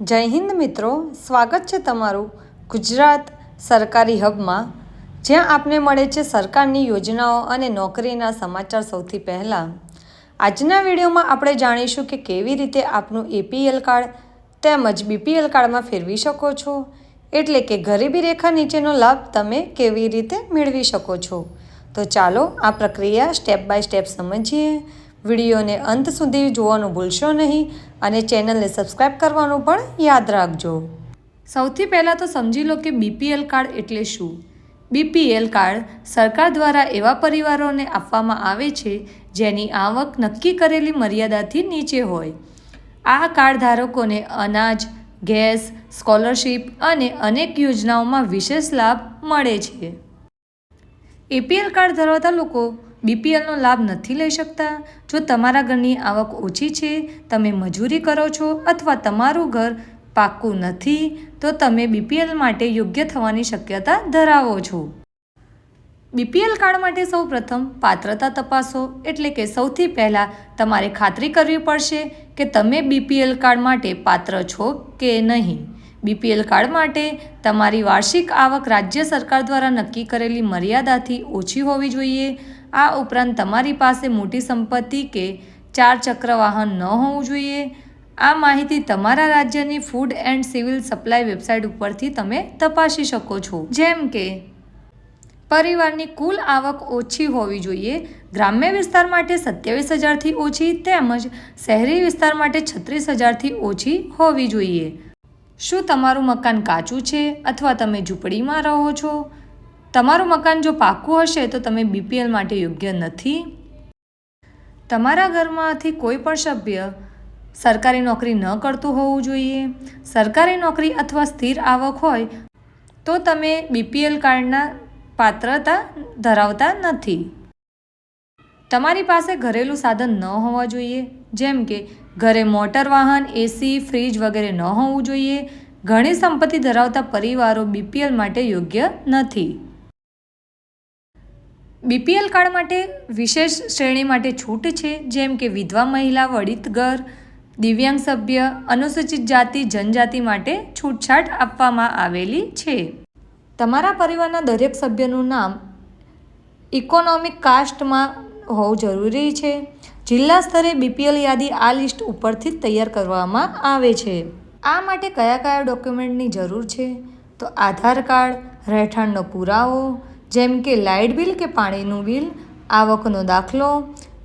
જય હિન્દ મિત્રો, સ્વાગત છે તમારું ગુજરાત સરકારી હબમાં. જ્યાં આપને મળે છે સરકારની યોજનાઓ અને નોકરીના સમાચાર સૌથી પહેલાં. આજના વિડીયોમાં આપણે જાણીશું કે કેવી રીતે આપનું એપીએલ કાર્ડ તેમજ બીપીએલ કાર્ડમાં ફેરવી શકો છો. એટલે કે ગરીબી રેખા નીચેનો લાભ તમે કેવી રીતે મેળવી શકો છો. તો ચાલો આ પ્રક્રિયા સ્ટેપ બાય સ્ટેપ સમજીએ. વિડીયોને અંત સુધી જોવાનું ભૂલશો નહીં અને ચેનલને સબસ્ક્રાઈબ કરવાનું પણ યાદ રાખજો. સૌથી પહેલાં તો સમજી લો કે બીપીએલ કાર્ડ એટલે શું? બીપીએલ કાર્ડ સરકાર દ્વારા એવા પરિવારોને આપવામાં આવે છે જેની આવક નક્કી કરેલી મર્યાદાથી નીચે હોય. આ કાર્ડ ધારકોને અનાજ, ગેસ, સ્કોલરશીપ અને અનેક યોજનાઓમાં વિશેષ લાભ મળે છે. એપીએલ કાર્ડ ધરાવતા લોકો બીપીએલનો લાભ નથી લઈ શકતા? જો તમારા ઘરની આવક ઓછી છે, તમે મજૂરી કરો છો અથવા તમારું ઘર પાક્કું નથી, તો તમે બીપીએલ માટે યોગ્ય થવાની શક્યતા ધરાવો છો. બીપીએલ કાર્ડ માટે સૌ પ્રથમ પાત્રતા તપાસો, એટલે કે સૌથી પહેલાં તમારે ખાતરી કરવી પડશે કે તમે બીપીએલ કાર્ડ માટે પાત્ર છો કે નહીં. બીપીએલ કાર્ડ માટે તમારી વાર્ષિક આવક રાજ્ય સરકાર દ્વારા નક્કી કરેલી મર્યાદાથી ઓછી હોવી જોઈએ. આ ઉપરાંત તમારી પાસે મોટી સંપત્તિ કે ચાર ચક્ર વાહન ન હોવું જોઈએ. આ માહિતી તમારા રાજ્યની food and civil supply website ઉપરથી તમે તપાસી શકો છો. જેમ કે, પરિવારની કુલ આવક ઓછી હોવી જોઈએ, ગ્રામ્ય વિસ્તાર માટે સત્યાવીસ હજારથી ઓછી તેમજ શહેરી વિસ્તાર માટે છત્રીસ હજારથી ઓછી હોવી જોઈએ. શું તમારું મકાન કાચું છે અથવા તમે ઝૂંપડીમાં રહો છો? તમારું મકાન જો પાક્કું હશે તો તમે બીપીએલ માટે યોગ્ય નથી. તમારા ઘરમાંથી કોઈ પણ સભ્ય સરકારી નોકરી ન કરતું હોવું જોઈએ. સરકારી નોકરી અથવા સ્થિર આવક હોય તો તમે બીપીએલ કાર્ડના પાત્રતા ધરાવતા નથી. તમારી પાસે ઘરેલું સાધન ન હોવા જોઈએ, જેમ કે ઘરે મોટર વાહન એસી ફ્રીજ વગેરે ન હોવું જોઈએ. ઘણી સંપત્તિ ધરાવતા પરિવારો બીપીએલ માટે યોગ્ય નથી. બીપીએલ કાર્ડ માટે વિશેષ શ્રેણી માટે છૂટ છે, જેમ કે વિધવા મહિલા વડિત ઘર દિવ્યાંગ સભ્ય, અનુસૂચિત જાતિ, જનજાતિ માટે છૂટછાટ આપવામાં આવેલી છે. તમારા પરિવારના દરેક સભ્યનું નામ ઇકોનોમિક કાસ્ટમાં હોવું જરૂરી છે. જિલ્લા સ્તરે બીપીએલ યાદી આ લિસ્ટ ઉપરથી જ તૈયાર કરવામાં આવે છે. આ માટે કયા કયા ડોક્યુમેન્ટની જરૂર છે? તો આધાર કાર્ડ, રહેઠાણનો પુરાવો જેમ કે લાઇટ બિલ કે પાણીનું બિલ, આવકનો દાખલો,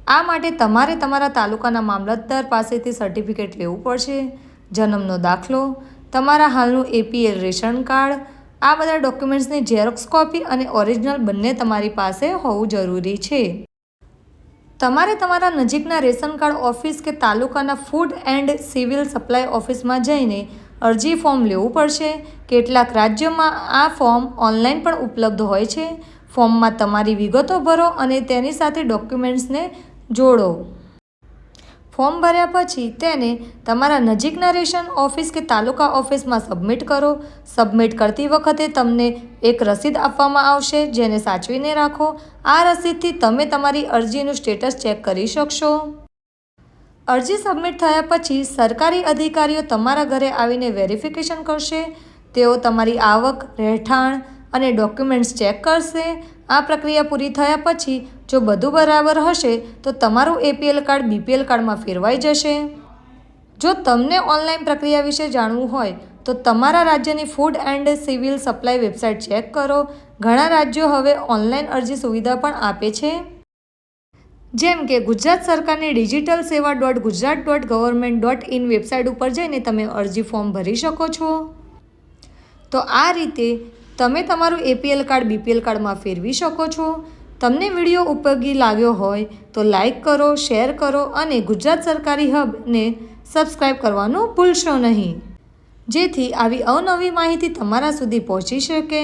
આ માટે તમારે તમારા તાલુકાના મામલતદાર પાસેથી સર્ટિફિકેટ લેવું પડશે. જન્મનો દાખલો, તમારા હાલનું એપીએલ રેશન કાર્ડ, આ બધા ડોક્યુમેન્ટ્સની ઝેરોક્સ કોપી અને ઓરિજિનલ બંને તમારી પાસે હોવું જરૂરી છે. તમારે તમારા નજીકના રેશન કાર્ડ ઓફિસ કે તાલુકાના ફૂડ એન્ડ સિવિલ સપ્લાય ઓફિસમાં જઈને અરજી ફોર્મ લેવું પડશે. કેટલાક રાજ્યોમાં આ ફોર્મ ઓનલાઈન પણ ઉપલબ્ધ હોય છે. ફોર્મમાં તમારી વિગતો ભરો અને તેની સાથે ડોક્યુમેન્ટ્સને જોડો. ફોર્મ ભર્યા પછી તેને તમારા નજીકના રેશન ઓફિસ કે તાલુકા ઓફિસમાં સબમિટ કરો. સબમિટ કરતી વખતે તમને એક રસીદ આપવામાં આવશે, જેને સાચવીને રાખો. આ રસીદથી તમે તમારી અરજીનું સ્ટેટસ ચેક કરી શકશો. અરજી સબમિટ થયા પછી સરકારી અધિકારીઓ તમારા ઘરે આવીને વેરિફિકેશન કરશે, તેઓ તમારી આવક, રહેઠાણ અને ડોક્યુમેન્ટ્સ ચેક કરશે. આ પ્રક્રિયા પૂરી થયા પછી જો બધું બરાબર હશે, તો તમારું એપીએલ કાર્ડ બીપીએલ કાર્ડમાં ફેરવાઈ જશે. જો તમને ઓનલાઈન પ્રક્રિયા વિશે જાણવું હોય, તો તમારા રાજ્યની food and civil supply website check કરો. ઘણા રાજ્યો હવે ઓનલાઈન અરજી સુવિધા પણ આપે છે. જેમ કે ગુજરાત સરકારની ડિજિટલ સેવા dot Gujarat dot government dot in website ઉપર જઈને તમે અરજી ફોર્મ ભરી શકો છો. તો આ રીતે તમે તમારું એપીએલ કાર્ડ, બીપીએલ કાર્ડમાં ફેરવી શકો છો. તમને વીડિયો ઉપયોગી લાગ્યો હોય તો લાઈક કરો, શેર કરો અને ગુજરાત સરકારી હબને સબસ્ક્રાઈબ કરવાનું ભૂલશો નહીં. જેથી આવી અવનવી માહિતી તમારા સુધી પહોંચી શકે.